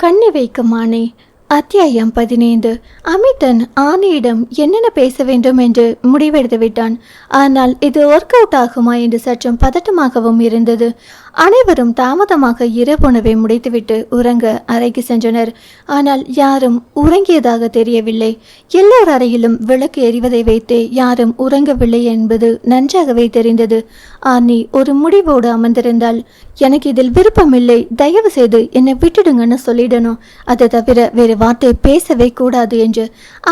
கண்ணி வைக்குமானே அத்தியாயம் பதினைந்து. அமிதன் ஆனியிடம் என்னென்ன பேச வேண்டும் என்று முடிவெடுத்து விட்டான் ஆனால் இது ஒர்க் அவுட் ஆகுமா என்று சற்றும் பதட்டமாகவும் இருந்தது. அனைவரும் தாமதமாக இரவுணவை முடித்துவிட்டு உறங்க அறைக்கு சென்றனர். ஆனால் யாரும் உறங்கியதாக தெரியவில்லை. எல்லோர் அறையிலும் விளக்கு எரிவதை வைத்தே யாரும் உறங்கவில்லை என்பது நன்றாகவே தெரிந்தது. ஆனி ஒரு முடிவோடு அமர்ந்திருந்தால் எனக்கு இதில் விருப்பமில்லை. தயவு செய்து என்னை விட்டுடுங்கன்னு சொல்லிடணும். அதை தவிர வேறு வார்த்தை பேசவே கூடாது என்று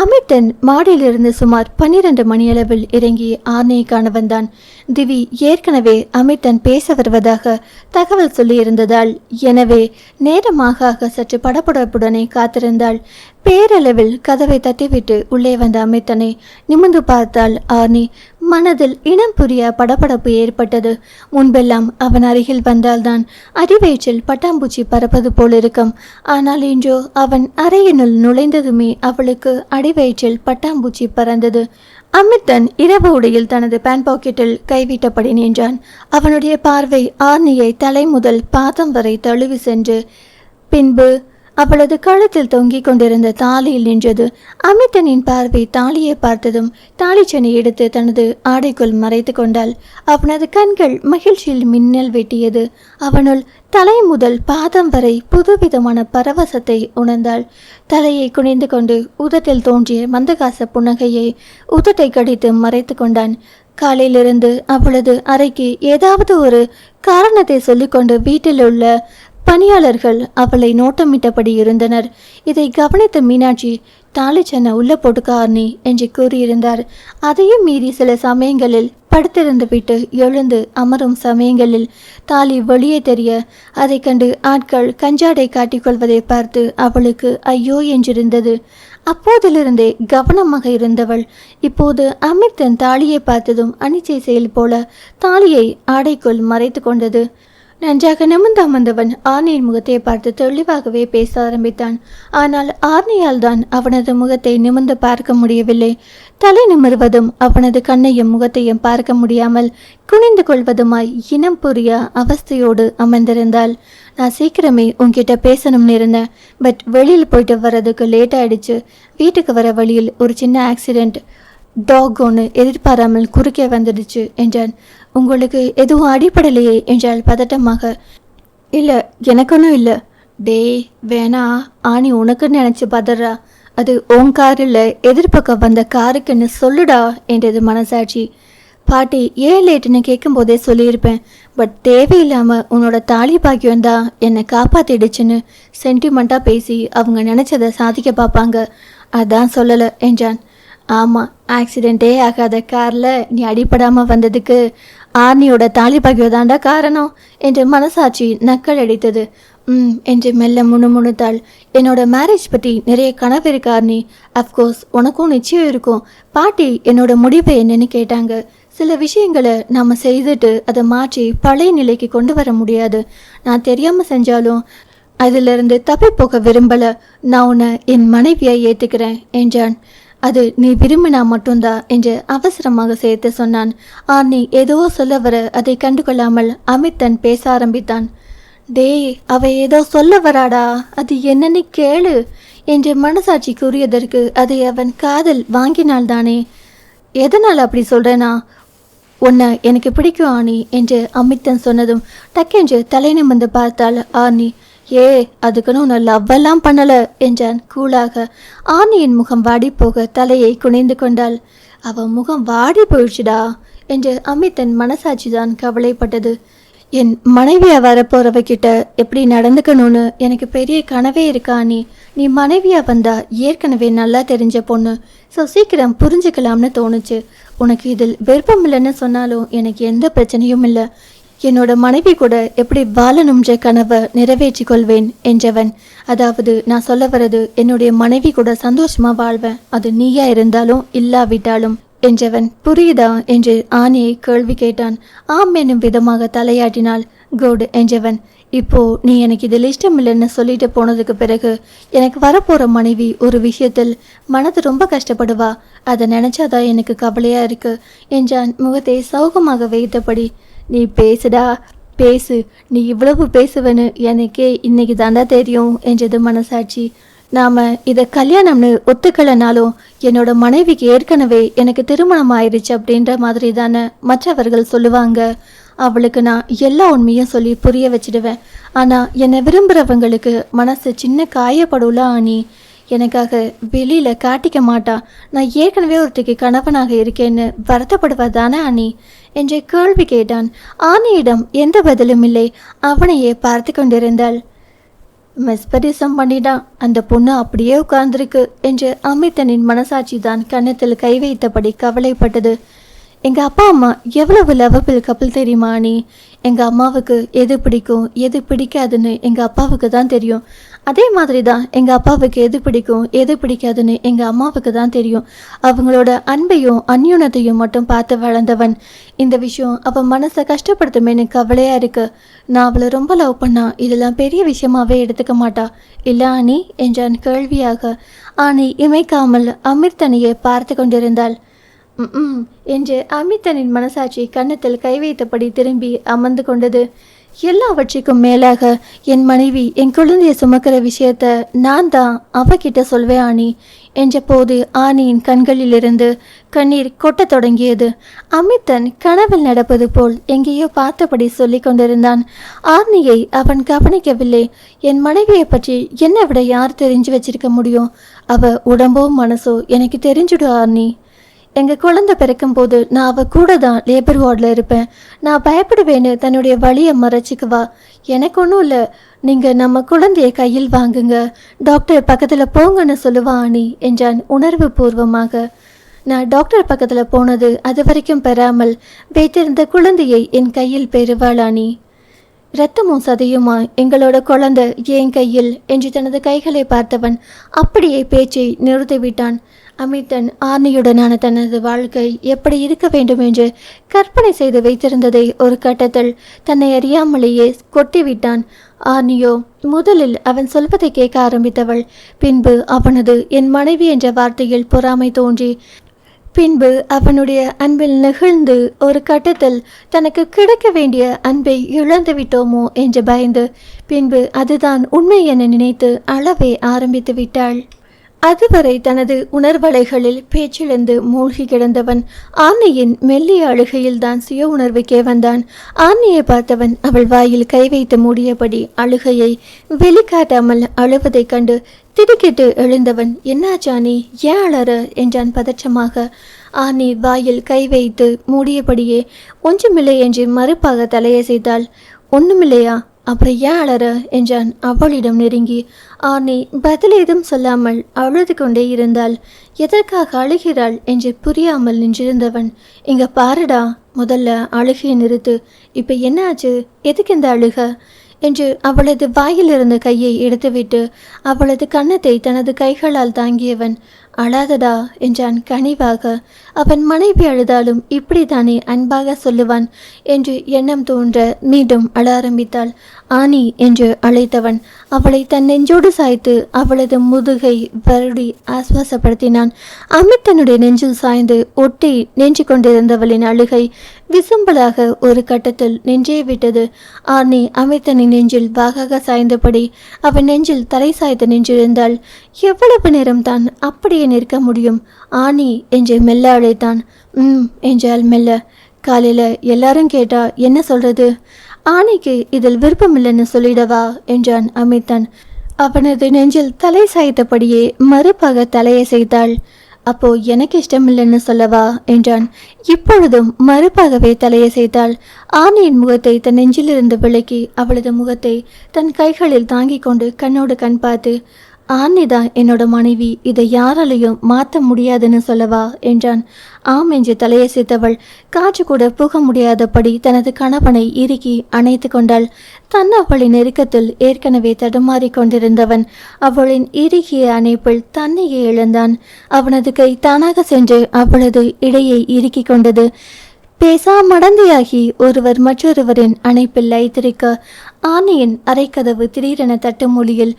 அமித்தன் மாடியிலிருந்து சுமார் பன்னிரண்டு மணியளவில் இறங்கி ஆர்னியை காண வந்தான். திவி ஏற்கனவே அமித்தன் பேச வருவதாக தகவல் சொல்லியிருந்ததால். எனவே நேரமாக ஆக சற்று படபடப்புடனே காத்திருந்தாள். பேரளவில் கதவை தட்டிவிட்டு உள்ளே வந்த அமித்தனை நிமிர்ந்து பார்த்தால் ஆர்னி. மனதில் இனம் புரிய படபடப்பு ஏற்பட்டது. முன்பெல்லாம் அவன் அருகில் வந்தால்தான் அடிவயிற்றில் பட்டாம்பூச்சி பறப்பது போலிருக்கும் ஆனால் இன்றோ அவன் அறையினுள் நுழைந்ததுமே அவளுக்கு அடிவயிற்றில் பட்டாம்பூச்சி பறந்தது. அமித்தன் இரவு உடையில் தனது பேன் பாக்கெட்டில் கைவிட்டபடி நின்றான். அவனுடைய பார்வை ஆர்னியை தலை முதல் பாதம் வரை தழுவி சென்று பின்பு அவளது கழுத்தில் தொங்கிக் கொண்டிருந்த தாலியில் நின்றது. அமித்தனின் பார்வை தாலியை பார்த்ததும் தாலிச்சனை எடுத்து தனது ஆடைக்குள் மறைத்து கொண்டாள். அவனது கண்கள் மகிழ்ச்சியில் மின்னல் வெட்டியது. அவனுள் தலை முதல் பாதம் வரை புதுவிதமான பரவசத்தை உணர்ந்தாள். தலையை குனிந்து கொண்டு உதட்டில் தோன்றிய மந்தகாச புன்னகையை உதட்டை கடித்து மறைத்து கொண்டான். காலையிலிருந்து அவளது அறைக்கு ஏதாவது ஒரு காரணத்தை சொல்லிக்கொண்டு வீட்டில் உள்ள பணியாளர்கள் அவளை நோட்டமிட்டபடி இருந்தனர். இதை கவனித்த மீனாட்சி தாலி சென்ன உள்ள போட்டுக்கார்னி என்று கூறியிருந்தார். அதையும் மீறி சில சமயங்களில் படுத்திருந்து விட்டு எழுந்து அமரும் சமயங்களில் தாலி வெளியே தெரிய அதை கண்டு ஆட்கள் கஞ்சாடை காட்டிக்கொள்வதை பார்த்து அவளுக்கு ஐயோ என்றிருந்தது. அப்போதிலிருந்தே கவனமாக இருந்தவள் இப்போது அமிர்தன் தாலியை பார்த்ததும் அனிச்சை செயல் போல தாலியை ஆடைக்குள் மறைத்து கொண்டது. நன்றாக நிமிர்ந்து அமர்ந்தவன் ஆர்னியின் முகத்தை பார்த்து தெளிவாகவே பேச ஆரம்பித்தான். ஆனால் ஆர்னியால் தான் அவனது முகத்தை நிமிர்ந்து பார்க்க முடியவில்லை. தலை நிமிர்வதும் அவனது கண்ணையும் முகத்தையும் பார்க்க முடியாமல் குனிந்து கொள்வதுமாய் இனம் புரிய அவஸ்தையோடு அமர்ந்திருந்தாள். நான் சீக்கிரமே உன்கிட்ட பேசணும்னு இருந்தேன் பட் வெளியில் போயிட்டு வர்றதுக்கு லேட் ஆயிடுச்சு. வீட்டுக்கு வர வழியில் ஒரு சின்ன ஆக்சிடெண்ட் டாக் ஒன்று எதிர்பாராமல் குறுக்கே வந்துடுச்சு என்றான். உங்களுக்கு எதுவும் அடிப்படலையே என்றால் பதட்டமாக. இல்லை எனக்கு இல்லை. டேய் வேணா. ஆணி உனக்கு நினச்சி பதறா. அது உன் கார் இல்லை எதிர்பக்கம் வந்த காருக்குன்னு சொல்லுடா என்றது மனசாட்சி. பாட்டி ஏன் லேட்டுன்னு கேட்கும்போதே சொல்லியிருப்பேன். பட் தேவையில்லாமல் உன்னோட தாலி பாக்கியம் தான் என்னை காப்பாற்றிடுச்சுன்னு சென்டிமெண்ட்டாக பேசி அவங்க நினச்சதை சாதிக்க பார்ப்பாங்க. அதான் சொல்லலை என்றான். ஆமாம் ஆக்சிடெண்ட்டே ஆகாத காரில் நீ அடிப்படாமல் வந்ததுக்கு ஆர்னியோட தாலி பாக்கியம் காரணம்? என்று மனசாட்சி நக்கல் அடித்தது. ம் என்று மெல்ல முணுமுணுத்தாள். என்னோட மேரேஜ் பற்றி நிறைய கனவு இருக்கு ஆர்னி. அஃப்கோர்ஸ் உனக்கும் நிச்சயம் இருக்கும். பாட்டி என்னோட முடிவை என்னன்னு கேட்டாங்க. சில விஷயங்களை நாம் செய்துட்டு அதை மாற்றி பழைய நிலைக்கு கொண்டு வர முடியாது. நான் தெரியாமல் செஞ்சாலும் அதிலிருந்து தப்பி போக விரும்பலை. நான் உன்னை என் மனைவியை ஏற்றுக்கிறேன் என்றான். அது நீ விரும்பினா மட்டும்தான் என்று அவசரமாக சேர்த்து சொன்னான். ஆர்னி ஏதோ சொல்ல வர அதை கண்டுகொள்ளாமல் அமித்தன் பேச ஆரம்பித்தான். டேய் அவ ஏதோ சொல்ல வராடா? அது என்னன்னு கேளு என்று மனசாட்சி கூறியதற்கு அதை அவன் காதல் வாங்கினால்தானே எதனால் அப்படி சொல்றேனா? உன்னை எனக்கு பிடிக்கும் ஆனி என்று அமித்தன் சொன்னதும் டக்கென்று தலை நிமிர்ந்து பார்த்தாள் ஆர்னி. ஏ அதுக்குன்னு உன்னை லவ்வெல்லாம் பண்ணல என்றான். கூலாக. ஆனியின் முகம் வாடி போக தலையை குனிந்து கொண்டாள். அவன் முகம் வாடி போயிடுச்சுடா என்று அமித்தன் மனசாட்சிதான் கவலைப்பட்டது. என் மனைவியா வரப்போறவகிட்ட எப்படி நடந்துக்கணும்னு எனக்கு பெரிய கனவே இருக்கா நீ நீ மனைவியா வந்தா ஏற்கனவே நல்லா தெரிஞ்ச பொண்ணு. ஸோ சீக்கிரம் புரிஞ்சுக்கலாம்னு தோணுச்சு. உனக்கு இதில் விருப்பம் இல்லைன்னு சொன்னாலும் எனக்கு எந்த பிரச்சனையும் இல்லை. என்னோட மனைவி கூட எப்படி வாழணும்ன்ற கனவை நிறைவேற்றிக் கொள்வேன் என்றவன். அதாவது நான் சொல்ல வர்றது என்னுடைய மனைவி கூட சந்தோஷமா வாழ்வேன். அது நீயா இருந்தாலும் இல்லாவிட்டாலும் என்றவன். புரியுதா? என்று ஆனியை கேள்வி கேட்டான். ஆம் என்னும் விதமாக தலையாட்டினாள் குட் என்றவன். இப்போ நீ எனக்கு இதில் இஷ்டம் இல்லைன்னு சொல்லிட்டு போனதுக்கு பிறகு எனக்கு வரப்போற மனைவி ஒரு விஷயத்தில் மனது ரொம்ப கஷ்டப்படுவா. அதை நினைச்சாதான் எனக்கு கவலையா இருக்கு என்றான். முகத்தை சௌகமாக வைத்தபடி நீ பேசுடா பேசு. நீ இவ்வளவு பேசுவேன்னு எனக்கே இன்னைக்கு தாண்டா தெரியும் என்றது மனசாட்சி. நாம் இதை கல்யாணம்னு ஒத்துக்கலைனாலும் என்னோட மனைவிக்கு ஏற்கனவே எனக்கு திருமணம் ஆயிடுச்சு அப்படின்ற மாதிரி தானே மற்றவர்கள் சொல்லுவாங்க. அவளுக்கு நான் எல்லா உண்மையும் சொல்லி புரிய வச்சிடுவேன். ஆனால் என்னை விரும்புகிறவங்களுக்கு மனசு சின்ன காயப்படும்ல ஆனி எனக்காக வெளியில் காட்டிக்க மாட்டா. நான் ஏற்கனவே ஒருத்திக்கு கணவனாக இருக்கேன்னு வருத்தப்படுவா தானே அனி. என்று கேள்வி கேட்டான். ஆனியிடம் எந்த பதிலும் இல்லை. அவனையே பார்த்து கொண்டிருந்தாள். மெஸ்பரிசம் பண்ணிட்டான். அந்த பொண்ணு அப்படியே உட்கார்ந்துருக்கு என்று அமித்தனின் மனசாட்சி தான் கன்னத்தில் கை வைத்தபடி கவலைப்பட்டது. எங்கள் அப்பா அம்மா எவ்வளவு லவபில் கப்பல் தெரியுமா நீ எங்கள் அம்மாவுக்கு எது பிடிக்கும் எது பிடிக்காதுன்னு எங்கள் அப்பாவுக்கு தான் தெரியும். அதே மாதிரி தான் எங்க அப்பாவுக்கு எது பிடிக்கும் எது பிடிக்காதுன்னு எங்க அம்மாவுக்கு தான் தெரியும். அவங்களோட அன்பையும் அந்யுனத்தையும் மட்டும் பார்த்து வளர்ந்தவன். இந்த விஷயம் அவன் மனசை கஷ்டப்படுத்துமேனு கவலையா இருக்கு. நான் அவளை ரொம்ப லவ் பண்ணா இதெல்லாம் பெரிய விஷயமாவே எடுத்துக்க மாட்டா. இல்லை ஆனி என்றான் கேள்வியாக. ஆனி இமைக்காமல் அமிர்தனையே பார்த்து கொண்டிருந்தாள். ம் என்று அமிர்தனின் மனசாட்சி கன்னத்தில் கை வைத்தபடி திரும்பி அமர்ந்து கொண்டது. எல்லாவற்றுக்கும் மேலாக என் மனைவி என் குழந்தையை சுமக்கிற விஷயத்த நான் தான் அவகிட்ட சொல்வேன் ஆனி. என்ற போது ஆனியின் கண்களிலிருந்து கண்ணீர் கொட்டத் தொடங்கியது. அமித்தன் கனவில் நடப்பது போல் எங்கேயோ பார்த்தபடி சொல்லி கொண்டிருந்தான். ஆர்னியை அவன் கவனிக்கவில்லை. என் மனைவியை பற்றி என்னை விட யார் தெரிஞ்சு வச்சிருக்க முடியும்? அவ உடம்போ மனசோ எனக்கு தெரிஞ்சுடும் ஆர்னி. எங்கள் குழந்தை பிறக்கும் போது நான் அவள் கூட தான் லேபர் வார்டில் இருப்பேன். நான் பயப்படுவேன்னு தன்னுடைய வழியை மறைச்சிக்குவா எனக்கு ஒன்றும் இல்லை. நீங்கள் நம்ம குழந்தைய கையில் வாங்குங்க. டாக்டர் பக்கத்தில் போங்கன்னு சொல்லுவா அணி என்றான் உணர்வு பூர்வமாக. நான் டாக்டர் பக்கத்தில் போனது அது வரைக்கும் பெறாமல் வைத்திருந்த குழந்தையை என் கையில் பெறுவாள் அணி இரத்தமும் சதையுமா? எங்களோட குழந்தை என் கையில்? என்று தனது கைகளை பார்த்தவன் அப்படியே பேச்சை நிறுத்திவிட்டான். அமிர்தன் ஆர்னியுடனான தனது வாழ்க்கை எப்படி இருக்க வேண்டும் என்று கற்பனை செய்து வைத்திருந்ததை ஒரு கட்டத்தில் தன்னை அறியாமலேயே கொட்டிவிட்டான். ஆர்னியோ முதலில் அவன் சொல்வதை கேட்க ஆரம்பித்தவள். பின்பு அவனது என் மனைவி என்ற வார்த்தையில் பொறாமை தோன்றி பின்பு அவனுடைய அன்பில் நெகிழ்ந்து ஒரு கட்டத்தில் தனக்கு கிடைக்க வேண்டிய அன்பை இழந்து விட்டோமோ என்று பயந்து பின்பு அதுதான் உண்மை என நினைத்து அளவே ஆரம்பித்து விட்டாள். அதுவரை தனது உணர்வலைகளில் பேச்சிழந்து மூழ்கி கிடந்தவன் ஆனையின் மெல்லிய அழுகையில்தான் சுய உணர்வுக்கே வந்தான். ஆனையை பார்த்தவன் அவள் வாயில் கை வைத்து மூடியபடி அழுகையை வெளிக்காட்டாமல் அழுவதைக் கண்டு திடுக்கிட்டு எழுந்தவன் என்னாச்சானி ஏன் அழற என்றான் பதற்றமாக. ஆனி வாயில் கை வைத்து மூடியபடியே ஒன்றுமில்லை என்று மறுப்பாக தலையசைத்தாள். ஒன்றுமில்லையா அப்புறம் ஏன் அழற என்றான். அவளிடம் நெருங்கி ஆனி பதில் ஏதும் சொல்லாமல் அழுது கொண்டே இருந்தாள். எதற்காக அழுகிறாள் என்று புரியாமல் நின்றிருந்தவன். இங்க பாருடா முதல்ல அழுகையை நிறுத்து. இப்ப என்ன ஆச்சு? எதுக்கு இந்த அழுக? என்று அவளது வாயிலிருந்த கையை எடுத்துவிட்டு அவளது கன்னத்தை தனது கைகளால் தாங்கியவன். அழாதடா என்றான் கனிவாக. அவன் மனைவி அழுதாலும் இப்படித்தானே அன்பாக சொல்லுவான்? என்று எண்ணம் தோன்ற மீண்டும் அழ ஆரம்பித்தாள். ஆனி என்று அழைத்தவன் அவளை தன் நெஞ்சோடு சாய்த்து அவளது முதுகை வருடி ஆஸ்வாசப்படுத்தினான் அமித் தன்னுடைய நெஞ்சில் சாய்ந்து ஒட்டி நெஞ்சு கொண்டிருந்தவளின் அழுகை விசும்பலாக ஒரு கட்டத்தில் நெஞ்சே விட்டது. ஆனி அமித்தனின் நெஞ்சில் வாகாக சாய்ந்தபடி அவன் நெஞ்சில் தலை சாய்த்து நின்றிருந்தாள். எவ்வளவு நேரம் தான் அப்படி அப்படியே நிற்க முடியும். ஆனி என்று மெல்ல அழைத்தான். ம் என்றால் மெல்ல. காலையில் எல்லாரும் கேட்டா என்ன சொல்றது? ஆனைக்கு இதில் விருப்பமில்லைன்னு சொல்லிடவா? என்றான் அமித்தன் அவனது நெஞ்சில் தலை சாய்த்தபடியே மறுப்பாக தலையை செய்தாள். அப்போ எனக்கு இஷ்டமில்லைன்னு சொல்லவா? என்றான். இப்பொழுதும் மறுப்பாகவே தலையை செய்தாள். ஆனையின் முகத்தை தன் நெஞ்சிலிருந்து விலக்கி அவளது முகத்தை தன் கைகளில் தாங்கிக் கொண்டு கண்ணோடு கண் பார்த்து ஆன்னிதா என்னோட மனைவி இதை யாராலையும் மாற்ற முடியாதுன்னு சொல்லவா? என்றான். ஆம் என்று தலையசைத்தவள். காற்று கூட புக முடியாதபடி தனது கணவனை இறுக்கி அணைத்து கொண்டாள். தன் அவளின் நெருக்கத்தில் ஏற்கனவே தடுமாறி கொண்டிருந்தவன் அவளின் இறுகிய அணைப்பில் தன்னையே இழந்தான். அவனது கை தானாக சென்று அவளது இடையை இறுக்கிக் கொண்டது. பேசா மடந்தையாகி ஒருவர் மற்றொருவரின் அணைப்பில் லைத்திருக்க ஆனையின் அரைக்கதவு திடீரென தட்டு மொழியில்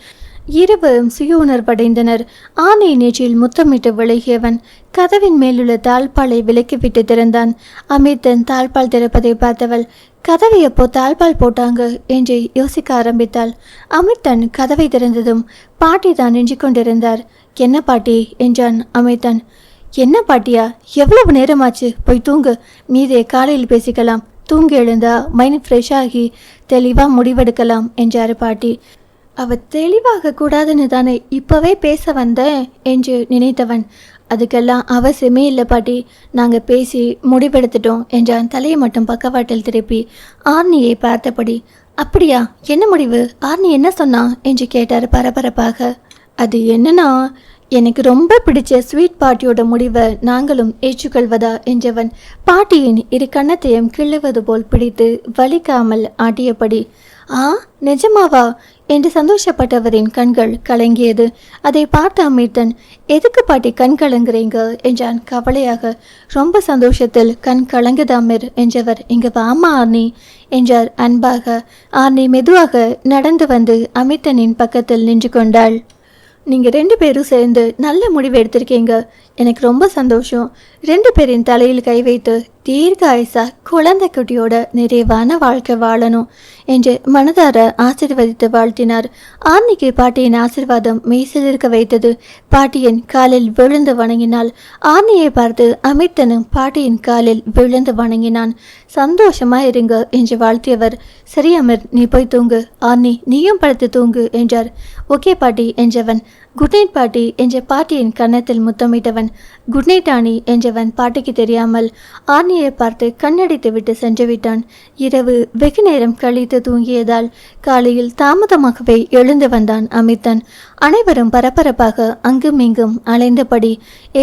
இருவரும் சுய உணர்வடைந்தனர் ஆனை நெற்றியில் முத்தமிட்டு விலகியவன் கதவின் மேலுள்ள தாழ்பாலை விலக்கிவிட்டு திறந்தான். அமிர்தன் தாழ்பால் திறப்பதை பார்த்தவள் கதவை எப்போ தாழ்பால் போட்டாங்க என்று யோசிக்க ஆரம்பித்தாள். அமிர்தன் கதவை திறந்ததும் பாட்டி தான் நின்று கொண்டிருந்தார். என்ன பாட்டி? என்றான் அமிர்தன். என்ன பாட்டியா? எவ்வளவு நேரமாச்சு? போய் தூங்கு. மீதே காலையில் பேசிக்கலாம். தூங்கி எழுந்தா மைண்ட் ஃப்ரெஷ் ஆகி தெளிவாக முடிவெடுக்கலாம் என்றார் பாட்டி. அவ தெளிவாக கூடாதுன்னு தானே இப்போவே பேச வந்தேன் என்று நினைத்தவன். அதுக்கெல்லாம் அவசியமே இல்லை பாட்டி. நாங்கள் பேசி முடிவெடுத்துட்டோம் என்றான் தலையை மட்டும் பக்கவாட்டில் திருப்பி. ஆர்னியை பார்த்தபடி அப்படியா? என்ன முடிவு? ஆர்னி என்ன சொன்னா? என்று கேட்டார் பரபரப்பாக. அது என்னன்னா எனக்கு ரொம்ப பிடிச்ச ஸ்வீட் பாட்டியோட முடிவை நாங்களும் ஏற்றுக்கொள்வதா? என்றவன் பாட்டியின் இரு கன்னத்தையும் கிள்ளுவது போல் பிடித்து வலிக்காமல் ஆட்டியபடி ஆ நிஜமாவா? என்று சந்தோஷப்பட்டவரின் கண்கள் கலங்கியது. அதை பார்த்த அமிர்தன் எதுக்கு பாட்டி கண் கலங்குறீங்க? என்றான். கவலையாக ரொம்ப சந்தோஷத்தில் கண் கலங்குது அமீர் என்றவர். இங்கு வாமா ஆர்னி என்றார். அன்பாக ஆர்னி மெதுவாக நடந்து வந்து அமிர்தனின் பக்கத்தில் நின்று கொண்டாள். நீங்கள் ரெண்டு பேரும் சேர்ந்து நல்ல முடிவு எடுத்திருக்கீங்க. எனக்கு ரொம்ப சந்தோஷம். ரெண்டு பேரின் தலையில் கை வைத்து தீர்க்க ஆயுசா குழந்தை குட்டியோட நிறைவான வாழ்க்கை வாழணும் என்று மனதார ஆசீர்வதித்து வாழ்த்தினார். ஆர்னிக்கு பாட்டியின் ஆசிர்வாதம் மெய்சிலிருக்க வைத்தது பாட்டியின் காலில் விழுந்து வணங்கினாள் ஆர்னியை பார்த்து அமிர்தனும் பாட்டியின் காலில் விழுந்து வணங்கினான். சந்தோஷமா இருங்க என்று வாழ்த்தியவர் சரி அமர் நீ போய் தூங்கு. ஆர்னி நீயும் படுத்து தூங்கு என்றார். ஓகே பாட்டி என்றவன் குட் நைட் பாட்டி என்ற பாட்டியின் கன்னத்தில் முத்தமிட்டவன். குட் நைட் ஆணி என்றவன் பாட்டிக்கு தெரியாமல் ஆர்னியை பார்த்து கண்ணடித்து விட்டு சென்று விட்டான். இரவு வெகு நேரம் கழித்து தூங்கியதால் காலையில் தாமதமாகவே எழுந்து வந்தான் அமித்தன் அனைவரும் பரபரப்பாக அங்கும் இங்கும் அலைந்தபடி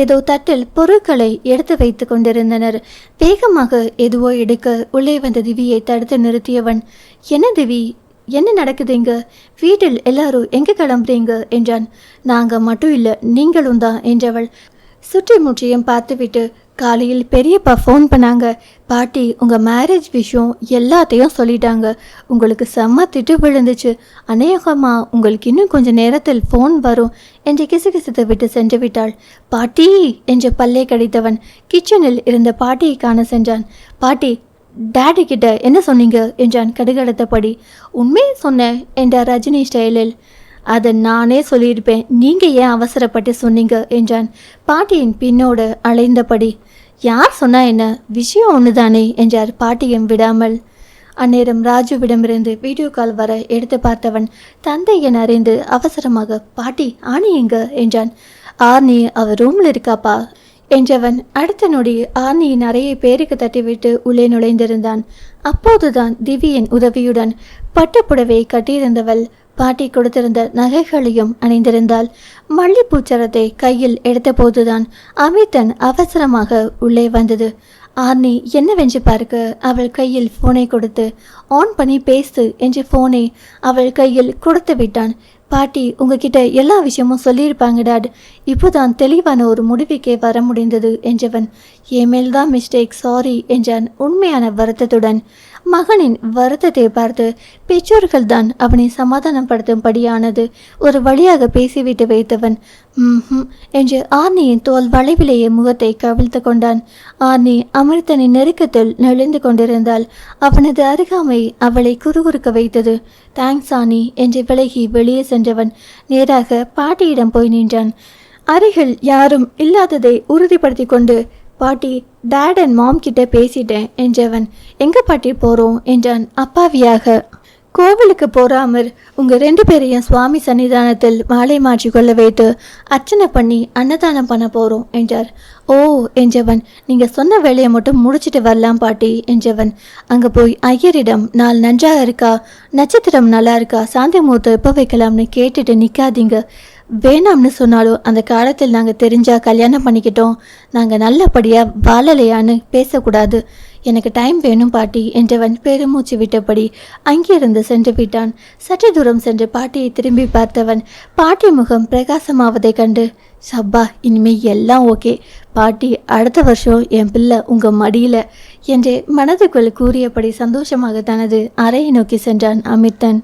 ஏதோ தட்டில் பொருட்களை எடுத்து வைத்து கொண்டிருந்தனர். வேகமாக எதுவோ எடுக்க உள்ளே வந்த திவியை தடுத்து நிறுத்தியவன் என்ன திவி என்ன நடக்குதுங்க? வீட்டில் எல்லாரும் எங்கே கிளம்புறீங்க? என்றான். நாங்கள் மட்டும் இல்லை நீங்களும் தான் என்றவள். சுற்றி முற்றியும் பார்த்துவிட்டு காலையில் பெரியப்பா ஃபோன் பண்ணாங்க. பாட்டி உங்கள் மேரேஜ் விஷயம் எல்லாத்தையும் சொல்லிட்டாங்க. உங்களுக்கு செம்ம திட்டு விழுந்துச்சு. அநேகமாக உங்களுக்கு இன்னும் கொஞ்சம் நேரத்தில் ஃபோன் வரும் என்று கிசுகிசுத்து விட்டு சென்று விட்டாள். பாட்டி என்று பல்லை கடித்தவன் கிச்சனில் இருந்த பாட்டியை காண சென்றான். பாட்டி டேடி கிட்ட என்ன சொன்னீங்க? என்றான் கடுகடுத்தபடி உண்மையை சொன்னேன் என்றார் ரஜினி ஸ்டைலில். அதை நானே சொல்லியிருப்பேன் நீங்கள் ஏன் அவசரப்பட்டு சொன்னீங்க? என்றான். பாட்டியின் பின்னோடு அலைந்தபடி. யார் சொன்னா என்ன? விஷயம் ஒன்று தானே என்றார் பாட்டியும் விடாமல். அந்நேரம் ராஜுவிடமிருந்து வீடியோ கால் வர எடுத்து பார்த்தவன் தந்தை என அறிந்து அவசரமாக பாட்டி ஆணி எங்க? என்றான். ஆர்னி அவர் ரூமில் இருக்காப்பா? என்றவன் அடுத்த நொடி ஆர்னியின் அறையை பேருக்கு தட்டிவிட்டு உள்ளே நுழைந்திருந்தான். அப்போதுதான் திவியின் உதவியுடன் பட்டுப்புடவை கட்டியிருந்தவள் பாட்டி கொடுத்திருந்த நகைகளையும் அணிந்திருந்தாள். மல்லிப்பூச்சரத்தை கையில் எடுத்தபோதுதான் அமிர்தன் அவசரமாக உள்ளே வந்தது. ஆர்னி என்னவென்று பார்க்க? அவள் கையில் ஃபோனை கொடுத்து ஆன் பண்ணி பேசு என்று ஃபோனை அவள் கையில் கொடுத்து விட்டான் பாட்டி உங்ககிட்ட எல்லா விஷயமும் சொல்லியிருப்பாங்க டாட். இப்போதான் தெளிவான ஒரு முடிவுக்கே வர முடிந்தது என்றவன். என் மேல்தான் மிஸ்டேக் சாரி என்றான் உண்மையான வருத்தத்துடன். மகனின் வருத்தத்தை பார்த்து பெற்றோர்கள் தான் அவனை சமாதானப்படுத்தும்படியானது ஒரு வழியாக பேசிவிட்டு வைத்தவன். ம் என்று ஆர்னியின் தோல் வளைவிலேயே முகத்தை கவிழ்த்து கொண்டான். ஆர்னி அமிர்தனின் நெருக்கத்தில் நெளிந்து கொண்டிருந்தால் அவனது அருகாமை அவளை குறுகுறுக்க வைத்தது. தேங்க்ஸ் ஆனி என்று விலகி வெளியே சென்றவன் நேராக பாட்டியிடம் போய் நின்றான். அருகில் யாரும் இல்லாததை உறுதிப்படுத்தி கொண்டு பாட்டி டேட் அண்ட் மாம் கிட்ட பேசிட்டேன் என்றவன் எங்க பாட்டி போறோம்? என்றான் அப்பாவியாக. கோவிலுக்கு போறாமர் உங்க ரெண்டு பேரையும் சுவாமி சன்னிதானத்தில் மாலை மாற்றி கொள்ள வைத்து அர்ச்சனை பண்ணி அன்னதானம் பண்ண போறோம் என்றார். ஓ என்றவன் நீங்க சொன்ன வேலையை மட்டும் முடிச்சிட்டு வரலாம் பாட்டி என்றவன் அங்க போய் ஐயரிடம் நாள் நன்றாக இருக்கா? நட்சத்திரம் நல்லா இருக்கா? சாந்தி முகூர்த்தம் எப்போ வைக்கலாம்னு கேட்டுட்டு நிக்காதீங்க. வேணாம்னு சொன்னாலும் அந்த காலத்தில் நாங்கள் தெரிஞ்சால் கல்யாணம் பண்ணிக்கிட்டோம். நாங்கள் நல்லபடியாக வாழலையான்னு பேசக்கூடாது. எனக்கு டைம் வேணும் பாட்டி என்றவன் பெருமூச்சு விட்டபடி அங்கிருந்து சென்று விட்டான். சற்று தூரம் சென்று பாட்டியை திரும்பி பார்த்தவன் பாட்டி முகம் பிரகாசமாவதைக் கண்டு சப்பா இனிமே எல்லாம் ஓகே பாட்டி அடுத்த வருஷம் என் பிள்ளை உங்கள் மடியில என்று மனதுக்குள் கூறியபடி சந்தோஷமாக தனது அறையை நோக்கி சென்றான் அமிர்தன்.